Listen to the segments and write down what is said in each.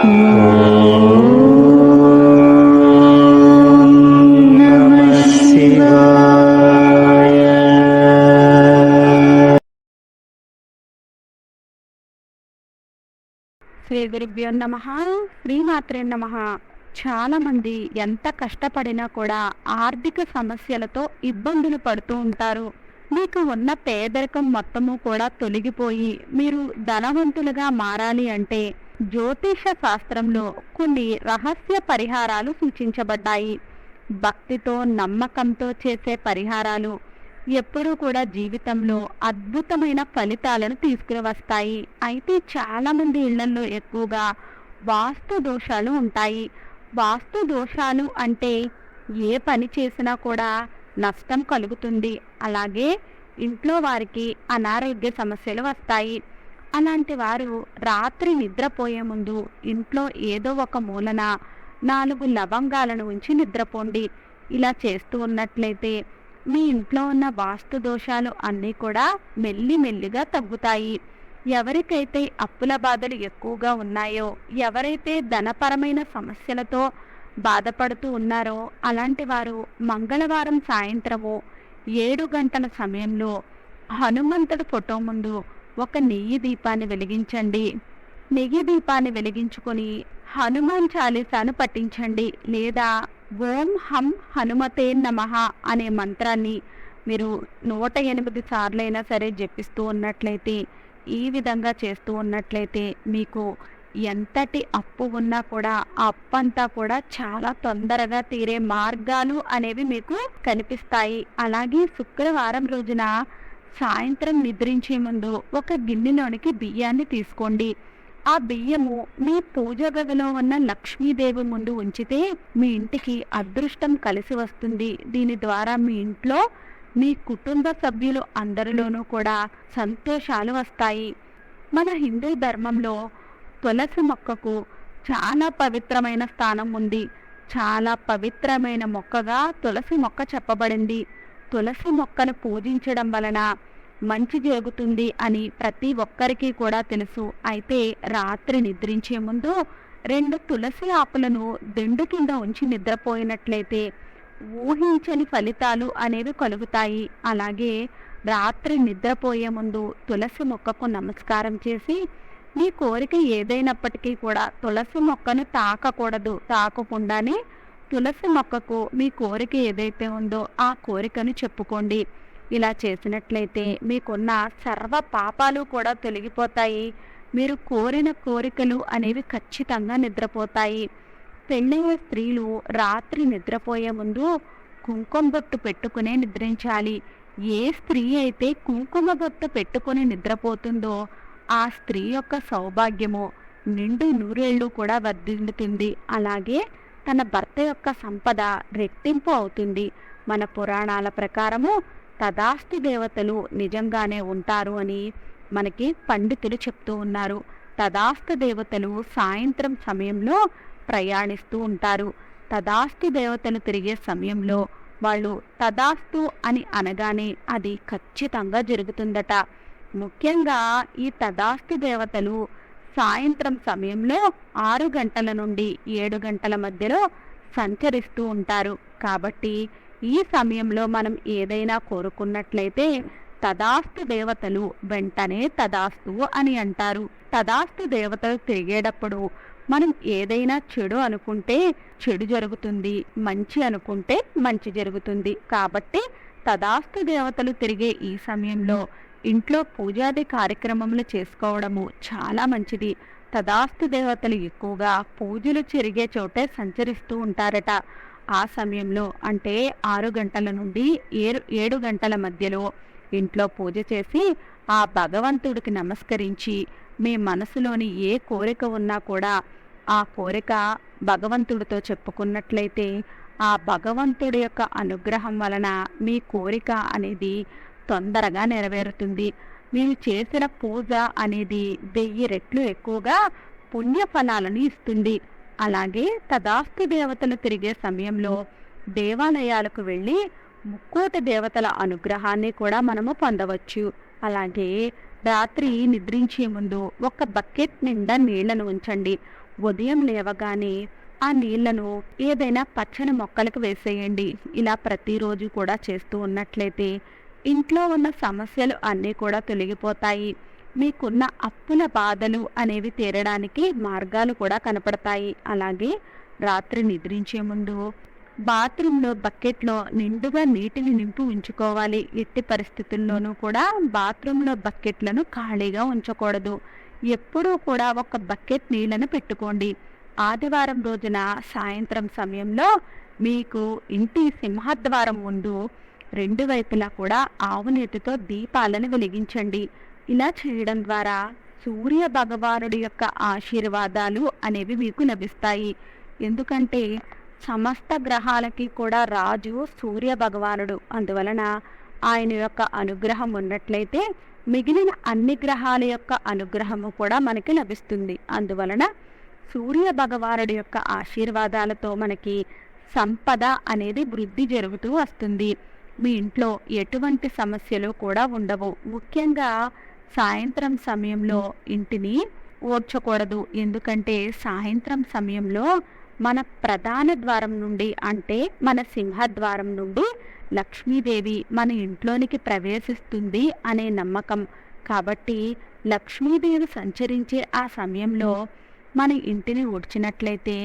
శ్రీ గురుభ్యో నమ. శ్రీమాత్రే నమ. చాలా మంది ఎంత కష్టపడినా కూడా ఆర్థిక సమస్యలతో ఇబ్బందులు పడుతూ ఉంటారు. మీకు ఉన్న పేదరికం మొత్తము కూడా తొలగిపోయి మీరు ధనవంతులుగా మారాలి అంటే జ్యోతిష శాస్త్రంలో కొన్ని రహస్య పరిహారాలు సూచించబడ్డాయి. భక్తితో నమ్మకంతో చేసే పరిహారాలు ఎప్పుడూ కూడా జీవితంలో అద్భుతమైన ఫలితాలను తీసుకుని వస్తాయి అయితే చాలామంది ఇళ్ళలో ఎక్కువగా వాస్తు దోషాలు ఉంటాయి. వాస్తు దోషాలు అంటే ఏ పని చేసినా కూడా నష్టం కలుగుతుంది. అలాగే ఇంట్లో వారికి అనారోగ్య సమస్యలు వస్తాయి. అలాంటి వారు రాత్రి నిద్రపోయే ముందు ఇంట్లో ఏదో ఒక మూలన నాలుగు లవంగాలను ఉంచి నిద్రపోండి. ఇలా చేస్తూ ఉన్నట్లయితే మీ ఇంట్లో ఉన్న వాస్తు దోషాలు అన్నీ కూడా మెల్లి మెల్లిగా తగ్గుతాయి. ఎవరికైతే అప్పుల బాధలు ఎక్కువగా ఉన్నాయో ఎవరైతే ధనపరమైన సమస్యలతో బాధపడుతూ ఉన్నారో అలాంటి వారు మంగళవారం సాయంత్రము ఏడు గంటల సమయంలో హనుమంతుడి ఫోటో ముందు ఒక నెయ్యి దీపాన్ని వెలిగించండి. నెయ్యి దీపాన్ని వెలిగించుకొని హనుమాన్ చాలీసాను పఠించండి లేదా ఓం హం హనుమతే నమః అనే మంత్రాన్ని మీరు నూట ఎనిమిది సార్లైనా సరే జపిస్తూ ఉన్నట్లయితే ఈ విధంగా చేస్తూ ఉన్నట్లయితే మీకు ఎంతటి అప్పు ఉన్నా కూడా ఆ అప్పంతా కూడా చాలా తొందరగా తీరే మార్గాలు అనేవి మీకు కనిపిస్తాయి. అలాగే శుక్రవారం రోజున సాయంత్రం నిద్రించే ముందు ఒక గిన్నెలోనికి బియ్యాన్ని తీసుకోండి. ఆ బియ్యము మీ పూజ గదిలో ఉన్న లక్ష్మీదేవి ముందు ఉంచితే మీ ఇంటికి అదృష్టం కలిసి వస్తుంది. దీని ద్వారా మీ ఇంట్లో మీ కుటుంబ సభ్యులు అందరిలోనూ కూడా సంతోషాలు వస్తాయి. మన హిందూ ధర్మంలో తులసి మొక్కకు చాలా పవిత్రమైన స్థానం ఉంది. చాలా పవిత్రమైన మొక్కగా తులసి మొక్క చెప్పబడింది. తులసి మొక్కను పూజించడం వలన మంచి జరుగుతుంది అని ప్రతి ఒక్కరికి కూడా తెలుసు. అయితే రాత్రి నిద్రించే ముందు రెండు తులసి ఆకులను దిండు కింద ఉంచి నిద్రపోయినట్లయితే ఊహించని ఫలితాలు అనేవి కలుగుతాయి. అలాగే రాత్రి నిద్రపోయే ముందు తులసి మొక్కకు నమస్కారం చేసి మీ కోరిక ఏదైనప్పటికీ కూడా తులసి మొక్కను తాకకూడదు. తాకకుండానే తులసి మొక్కకు మీ కోరిక ఏదైతే ఉందో ఆ కోరికను చెప్పుకోండి. ఇలా చేసినట్లయితే మీకున్న సర్వ పాపాలు కూడా తొలగిపోతాయి. మీరు కోరిన కోరికలు అనేవి ఖచ్చితంగా నిద్రపోతాయి. పెళ్ళైన స్త్రీలు రాత్రి నిద్రపోయే ముందు కుంకుమ బొట్టు పెట్టుకునే నిద్రించాలి. ఏ స్త్రీ అయితే కుంకుమ బొట్టు పెట్టుకుని నిద్రపోతుందో ఆ స్త్రీ యొక్క సౌభాగ్యము నిండు నూరేళ్ళు కూడా వర్ధిల్లుతుంది. అలాగే తన భర్త యొక్క సంపద రెట్టింపు అవుతుంది. మన పురాణాల ప్రకారము తదాస్తి దేవతలు నిజంగానే ఉంటారు అని మనకి పండితులు చెప్తూ ఉన్నారు. తదాస్తి దేవతలు సాయంత్రం సమయంలో ప్రయాణిస్తూ ఉంటారు. తదాస్తి దేవతలు తిరిగే సమయంలో వాళ్ళు తదాస్తు అని అనగానే అది ఖచ్చితంగా జరుగుతుందట. ముఖ్యంగా ఈ తదాస్తి దేవతలు సాయంత్రం సమయంలో ఆరు గంటల నుండి ఏడు గంటల మధ్యలో సంచరిస్తూ ఉంటారు. కాబట్టి ఈ సమయంలో మనం ఏదైనా కోరుకున్నట్లయితే తదాస్తు దేవతలు వెంటనే తదాస్తు అని అంటారు. తదాస్తు దేవతలు తిరిగేటప్పుడు మనం ఏదైనా చెడు అనుకుంటే చెడు జరుగుతుంది మంచి అనుకుంటే మంచి జరుగుతుంది. కాబట్టి తదాస్తు దేవతలు తిరిగే ఈ సమయంలో ఇంట్లో పూజాది కార్యక్రమములు చేసుకోవడము చాలా మంచిది. తదాస్తు దేవతలు ఎక్కువగా పూజలు జరిగే చోటే సంచరిస్తూ ఉంటారట. ఆ సమయంలో అంటే ఆరు గంటల నుండి ఏడు ఏడు గంటల మధ్యలో ఇంట్లో పూజ చేసి ఆ భగవంతుడికి నమస్కరించి మీ మనసులోని ఏ కోరిక ఉన్నా కూడా ఆ కోరిక భగవంతుడితో చెప్పుకున్నట్లయితే ఆ భగవంతుడి యొక్క అనుగ్రహం వలన మీ కోరిక అనేది తొందరగా నెరవేరుతుంది. మీరు చేసిన పూజ అనేది వెయ్యి రెట్లు ఎక్కువగా పుణ్యఫలాలను ఇస్తుంది. అలాగే తదాస్తి దేవతలు తిరిగే సమయంలో దేవాలయాలకు వెళ్ళి ముక్కోటి దేవతల అనుగ్రహాన్ని కూడా మనము పొందవచ్చు. అలాగే రాత్రి నిద్రించే ముందు ఒక బకెట్ నిండా నీళ్ళను ఉంచండి. ఉదయం లేవగానే ఆ నీళ్ళను ఏదైనా పచ్చని మొక్కలకు వేసేయండి. ఇలా ప్రతిరోజు కూడా చేస్తూ ఉన్నట్లయితే ఇంట్లో ఉన్న సమస్యలు అన్నీ కూడా తొలగిపోతాయి. మీకున్న అప్పుల బాధలు అనేవి తీరడానికి మార్గాలు కూడా కనపడతాయి. అలాగే రాత్రి నిద్రించే ముందు బాత్రూంలో బకెట్లో నిండుగా నీటిని నింపి ఉంచుకోవాలి. ఎట్టి పరిస్థితుల్లోనూ కూడా బాత్రూంలో బకెట్లను ఖాళీగా ఉంచకూడదు. ఎప్పుడూ కూడా ఒక బకెట్ నీళ్ళను పెట్టుకోండి. ఆదివారం రోజున సాయంత్రం సమయంలో మీకు ఇంటి సింహద్వారం ముందు రెండు వైపులా కూడా ఆవునేతితో దీపాలను వెలిగించండి. ఇలా చేయడం ద్వారా సూర్య భగవానుడి యొక్క ఆశీర్వాదాలు అనేవి మీకు లభిస్తాయి. ఎందుకంటే సమస్త గ్రహాలకి కూడా రాజు సూర్య భగవానుడు. అందువలన ఆయన యొక్క అనుగ్రహం ఉన్నట్లయితే మిగిలిన అన్ని గ్రహాల యొక్క అనుగ్రహము కూడా మనకి లభిస్తుంది. అందువలన సూర్య భగవానుడి యొక్క ఆశీర్వాదాలతో మనకి సంపద అనేది వృద్ధి జరుగుతూ వస్తుంది. మీ ఇంట్లో ఎటువంటి సమస్యలు కూడా ఉండవు. ముఖ్యంగా సాయంత్రం సమయంలో ఇంటిని ఓడ్చకూడదు ఎందుకంటే సాయంత్రం సమయంలో మన ప్రధాన ద్వారం నుండి అంటే మన సింహద్వారం నుండి లక్ష్మీదేవి మన ఇంట్లోనికి ప్రవేశిస్తుంది అనే నమ్మకం. కాబట్టి లక్ష్మీదేవి సంచరించే ఆ సమయంలో మన ఇంటిని ఉడిచినట్లయితే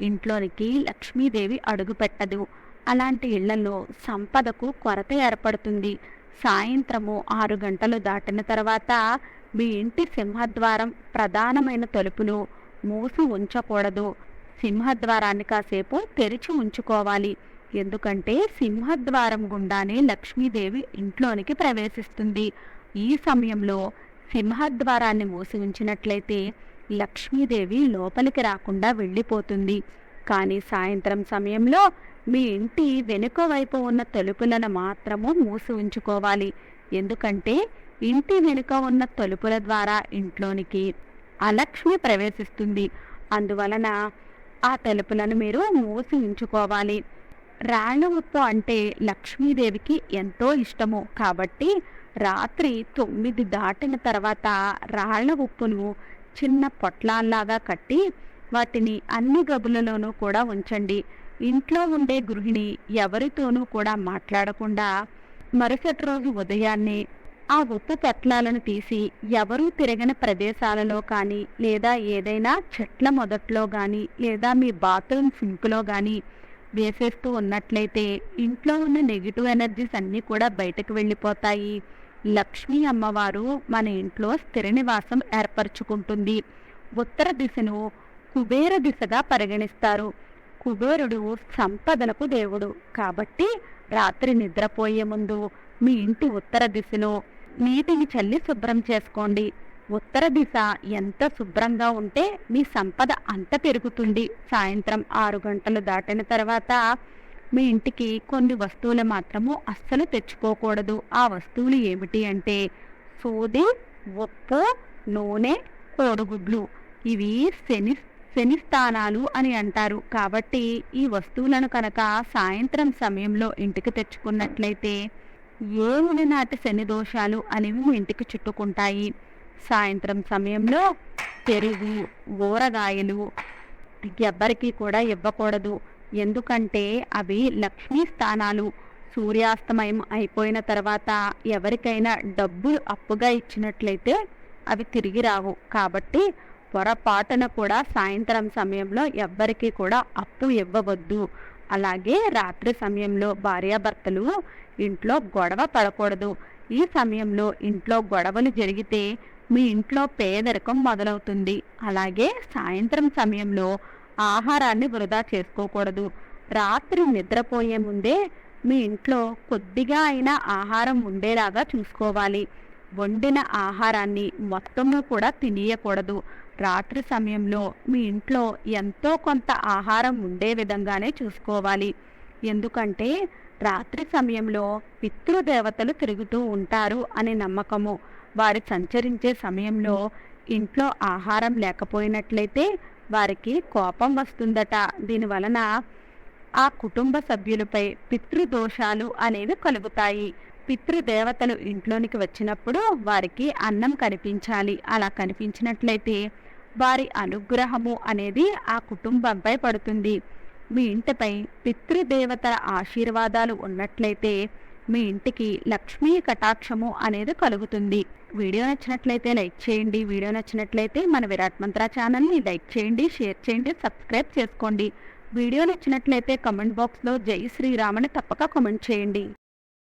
ఇంట్లోనికి లక్ష్మీదేవి అడుగుపెట్టదు. అలాంటి ఇళ్ళలో సంపదకు కొరత ఏర్పడుతుంది. సాయంత్రము ఆరు గంటలు దాటిన తర్వాత మీ ఇంటి సింహద్వారం ప్రధానమైన తలుపులు మూసి ఉంచకూడదు. సింహద్వారాన్ని కాసేపు తెరిచి ఉంచుకోవాలి. ఎందుకంటే సింహద్వారం గుండానే లక్ష్మీదేవి ఇంట్లోనికి ప్రవేశిస్తుంది. ఈ సమయంలో సింహద్వారాన్ని మూసి ఉంచినట్లయితే లక్ష్మీదేవి లోపలికి రాకుండా వెళ్ళిపోతుంది. కానీ సాయంత్రం సమయంలో మీ ఇంటి వెనుక వైపు ఉన్న తలుపులను మాత్రము మూసి ఉంచుకోవాలి. ఎందుకంటే ఇంటి వెనుక ఉన్న తలుపుల ద్వారా ఇంట్లోనికి అలక్ష్మి ప్రవేశిస్తుంది. అందువలన ఆ తలుపులను మీరు మూసి ఉంచుకోవాలి. రాళ్ళ ఉప్పు అంటే లక్ష్మీదేవికి ఎంతో ఇష్టము. కాబట్టి రాత్రి తొమ్మిది దాటిన తర్వాత రాళ్ళ ఉప్పును చిన్న పొట్లాల్లాగా కట్టి వాటిని అన్ని గబులలోనూ కూడా ఉంచండి. ఇంట్లో ఉండే గృహిణి ఎవరితోనూ కూడా మాట్లాడకుండా మరుసటి రోజు ఉదయాన్నే ఆ ఉప్పు పెట్లాలను తీసి ఎవరూ తిరగని ప్రదేశాలలో కానీ లేదా ఏదైనా చెట్ల మొదట్లో కానీ లేదా మీ బాత్రూమ్ సింక్లో కానీ వేసేస్తూ ఉన్నట్లయితే ఇంట్లో ఉన్న నెగిటివ్ ఎనర్జీస్ అన్నీ కూడా బయటకు వెళ్ళిపోతాయి. లక్ష్మీ అమ్మవారు మన ఇంట్లో స్థిర నివాసం ఏర్పరచుకుంటుంది. ఉత్తర దిశను కుబేర దిశగా పరిగణిస్తారు. కుబేరుడు సంపదలకు దేవుడు. కాబట్టి రాత్రి నిద్రపోయే ముందు మీ ఇంటి ఉత్తర దిశలో నీటిని చల్లి శుభ్రం చేసుకోండి. ఉత్తర దిశ ఎంత శుభ్రంగా ఉంటే మీ సంపద అంత పెరుగుతుంది. సాయంత్రం ఆరు గంటలు దాటిన తర్వాత మీ ఇంటికి కొన్ని వస్తువులు మాత్రము అస్సలు తెచ్చుకోకూడదు. ఆ వస్తువులు ఏమిటి అంటే సూది ఉప్పు నూనె కోడుగుడ్లు. ఇవి శని శని స్థానాలు అని అంటారు. కాబట్టి ఈ వస్తువులను కనుక సాయంత్రం సమయంలో ఇంటికి తెచ్చుకున్నట్లయితే ఏముని నాటి శని దోషాలు అనేవి మీ ఇంటికి చుట్టుకుంటాయి. సాయంత్రం సమయంలో పెరుగు ఊరగాయలు ఎవ్వరికి కూడా ఇవ్వకూడదు. ఎందుకంటే అవి లక్ష్మీ స్థానాలు. సూర్యాస్తమయం అయిపోయిన తర్వాత ఎవరికైనా డబ్బులు అప్పుగా ఇచ్చినట్లయితే అవి తిరిగి రావు. కాబట్టి పొరపాటున కూడా సాయంత్రం సమయంలో ఎవ్వరికీ కూడా అప్పు ఇవ్వవద్దు. అలాగే రాత్రి సమయంలో భార్యాభర్తలు ఇంట్లో గొడవ పడకూడదు. ఈ సమయంలో ఇంట్లో గొడవలు జరిగితే మీ ఇంట్లో పేదరికం మొదలవుతుంది. అలాగే సాయంత్రం సమయంలో ఆహారాన్ని వృధా చేసుకోకూడదు. రాత్రి నిద్రపోయే ముందే మీ ఇంట్లో కొద్దిగా అయినా ఆహారం ఉండేలాగా చూసుకోవాలి. వండిన ఆహారాన్ని మొత్తము కూడా తినేయకూడదు. రాత్రి సమయంలో మీ ఇంట్లో ఎంతో కొంత ఆహారం ఉండే విధంగానే చూసుకోవాలి. ఎందుకంటే రాత్రి సమయంలో పితృదేవతలు తిరుగుతూ ఉంటారు అనే నమ్మకము. వారు సంచరించే సమయంలో ఇంట్లో ఆహారం లేకపోయినట్లయితే వారికి కోపం వస్తుందట. దీనివలన ఆ కుటుంబ సభ్యులపై పితృదోషాలు అనేవి కలుగుతాయి. పితృదేవతలు ఇంట్లోనికి వచ్చినప్పుడు వారికి అన్నం కనిపించాలి. అలా కనిపించినట్లయితే వారి అనుగ్రహము అనేది ఆ కుటుంబంపై పడుతుంది. మీ ఇంటిపై పితృదేవతల ఆశీర్వాదాలు ఉన్నట్లయితే మీ ఇంటికి లక్ష్మీ కటాక్షము అనేది కలుగుతుంది. వీడియో నచ్చినట్లయితే లైక్ చేయండి. వీడియో నచ్చినట్లయితే మన విరాట్ మంత్ర ఛానల్ని లైక్ చేయండి షేర్ చేయండి సబ్స్క్రైబ్ చేసుకోండి. వీడియో నచ్చినట్లయితే కమెంట్ బాక్స్లో జై శ్రీరామని తప్పక కమెంట్ చేయండి.